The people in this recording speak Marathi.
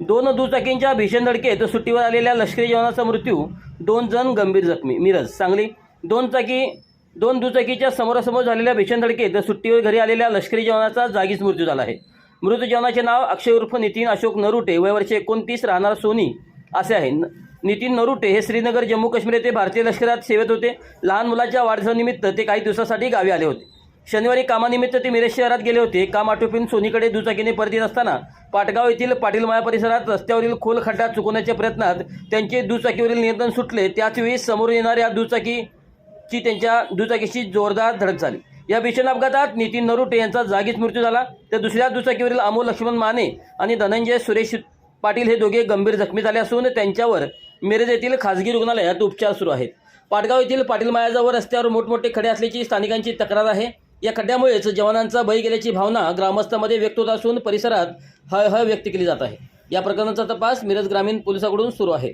दोन दुचाकींच्या भीषण धडकेत सुट्टीवर आलेल्या लष्करी जवानाचा मृत्यू. दोन जण गंभीर जखमी. मिरज सांगली. दोन चाकी दोन दुचाकीच्या समोरासमोर झालेल्या भीषण धडकेत सुट्टीवर घरी आलेल्या लष्करी जवानाचा जागीच मृत्यू झाला आहे. मृत जवानाचे नाव अक्षय उर्फ नितीन अशोक नरुटे. वय वर्ष एकोणतीस राहणार सोनी असे आहे. न- नितीन नरुटे हे श्रीनगर जम्मू काश्मीर येथे भारतीय लष्करात सेवेत होते. लहान मुलाच्या वाढदिवसानिमित्त ते काही दिवसासाठी गावी आले होते. शनिवारी कामानिमित्त ते मिरज शहरात गेले होते. काम आटोपून सोनीकडे दुचाकीने परत येत असताना पाटगाव येथील पाटीलमाया परिसरात रस्त्यावरील खोल खड्डा चुकवण्याच्या प्रयत्नात त्यांचे दुचाकीवरील नियंत्रण सुटले. त्याचवेळी समोरून येणाऱ्या दुचाकीची त्यांच्या दुचाकीशी जोरदार धडक झाली. या भीषण अपघातात नितीन नरुटे यांचा जागीच मृत्यू झाला. तर दुसऱ्या दुचाकीवरील अमोल लक्ष्मण माने आणि धनंजय सुरेश पाटील हे दोघे गंभीर जखमी झाले असून त्यांच्यावर मिरज येथील खासगी रुग्णालयात उपचार सुरू आहेत. पाटगाव येथील पाटील मायाजवळ रस्त्यावर मोठमोठे खडे असल्याची स्थानिकांची तक्रार आहे. या खड्ड्यामुळेच जवानांचा बळी गेल्याची भावना ग्रामस्थांमध्ये व्यक्त होत असून परिसरात हळहळ व्यक्त केली जात आहे. या प्रकरणाचा तपास मिरज ग्रामीण पोलिसांकडून सुरू आहे.